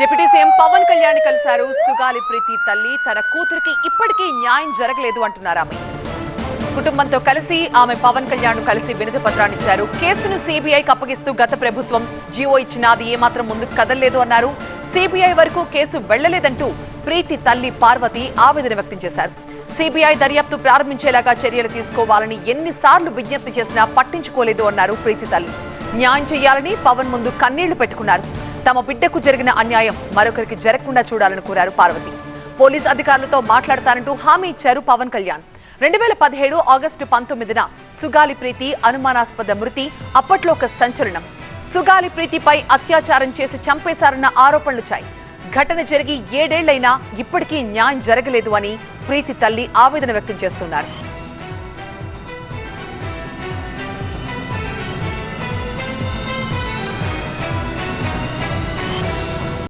Deputy CM Pawan Kalyan కలిశారు. సుగాలి ప్రీతి తల్లి తన కూతురికి ఇప్పటికీ న్యాయం జరగలేదు అంటున్నారు ఆమె. కుటుంబంతో కలిసి ఆమె పవన్ కళ్యాణ్ కలిసి వినతి పత్రాన్ని ఇచ్చారు. కేసును సిబిఐకి అప్పగిస్తూ గత ప్రభుత్వం జీవో ఇచ్చినా అది ఏమాత్రం ముందుకు కదలలేదు అన్నారు. సిబిఐ వరకు కేసు వెళ్ళలేదంటూ ప్రీతి తల్లి పార్వతి ఆవేదన వ్యక్తం చేశారు. సిబిఐ దర్యాప్తు ప్రారంభించేలాగా చర్యలు తీసుకోవాలని ఎన్నిసార్లు విజ్ఞప్తి చేసినా పట్టించుకోలేదు అన్నారు ప్రీతి తల్లి. న్యాయం చేయాలని పవన్ ముందు కన్నీళ్ళు పెట్టుకున్నారు. తమ బిడ్డకు జరిగిన అన్యాయం మరొకరికి జరగకుండా చూడాలని కోరారు పార్వతి. పోలీస్ అధికారులతో మాట్లాడతానంటూ హామీ ఇచ్చారు పవన్ కళ్యాణ్. రెండు వేల పదిహేడు ఆగస్టు పంతొమ్మిదిన సుగాలి ప్రీతి అనుమానాస్పద మృతి అప్పట్లో ఒక సంచలనం. సుగాలి ప్రీతిపై అత్యాచారం చేసి చంపేశారన్న ఆరోపణలుచ్చాయి ఘటన జరిగి ఏడేళ్ళైనా ఇప్పటికీ న్యాయం జరగలేదు అని ప్రీతి తల్లి ఆవేదన వ్యక్తం చేస్తున్నారు.